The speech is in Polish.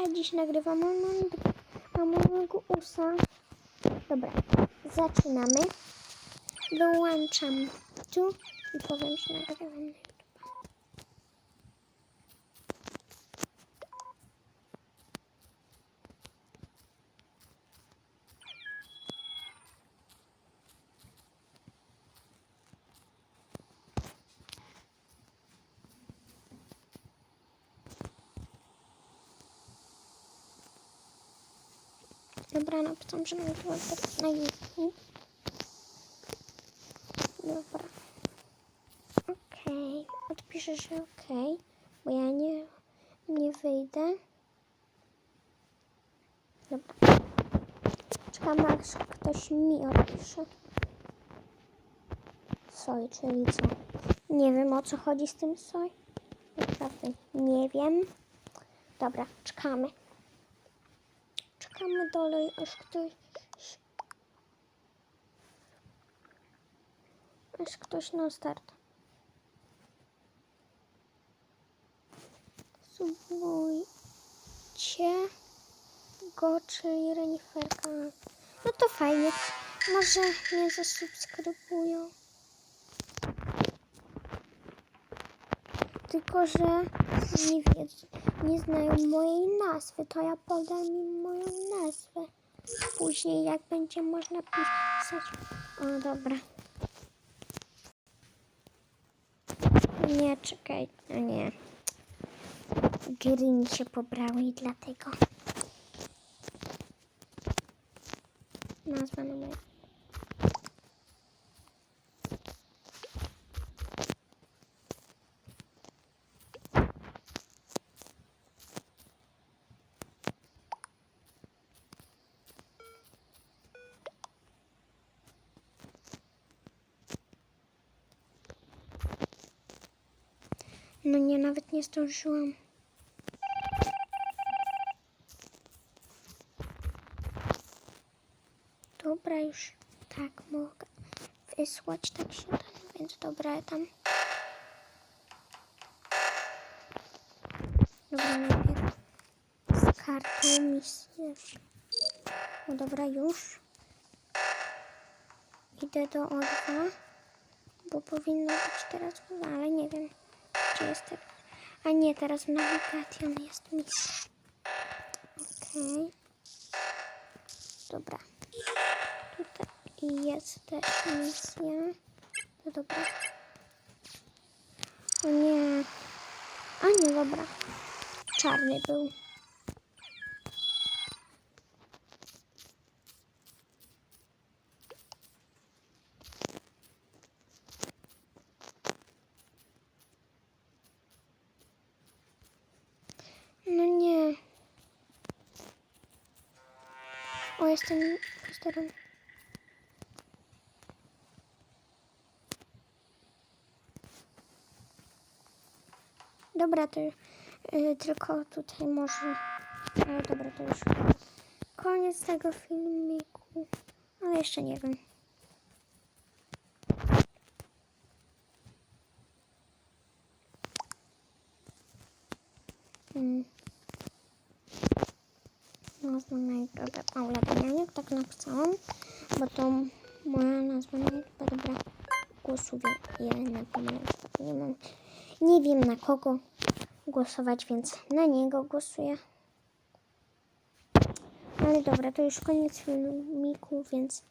ja dziś nagrywam Among Usa. Dobra, zaczynamy. Dołączam tu i powiem, że nagrywam Dobra, napisałam, że nagrywam teraz na YouTube. Dobra. Okej. Odpiszę, że okej, bo ja nie, nie wyjdę. Dobra. Czekam, aż ktoś mi odpisze. Soj, czyli co? Nie wiem, o co chodzi z tym soj. Naprawdę nie wiem. Dobra, czekamy. Czekamy dalej, aż ktoś... Aż ktoś na start. Subujcie go, czyli reniferka. No to fajnie. Może mnie zasubskrybują. Tylko, że nie wiedzą, nie znają mojej nazwy, to ja podam im. Później, jak będzie można pisać. O, dobra. Nie, czekaj, no nie. Gry mi się pobrały i dlatego. Nazwa numer. No nie, nawet nie zdążyłam. Dobra, już tak mogę wysłać, tak się da, więc dobra, tam. Dobra, najpierw z kartą misję. No dobra, już. Idę do O2, bo powinno być teraz, ale nie wiem. Jest? A nie, teraz on jest misja. Okej. Dobra. Tutaj jest też misja. No dobra. O nie. A nie, dobra. Czarny był. No nie. Jestem impostorem. Dobra, to y, tylko tutaj może. Ale dobra, to już koniec tego filmiku. Ale jeszcze nie wiem. Mm. Nazwa na YouTube Paula Damianiak, tak napisałam, bo to moja nazwa na YouTube. Dobra, głosuję na Paula nie mam. Nie wiem na kogo głosować, więc na niego głosuję. Ale dobra, to już koniec filmiku, więc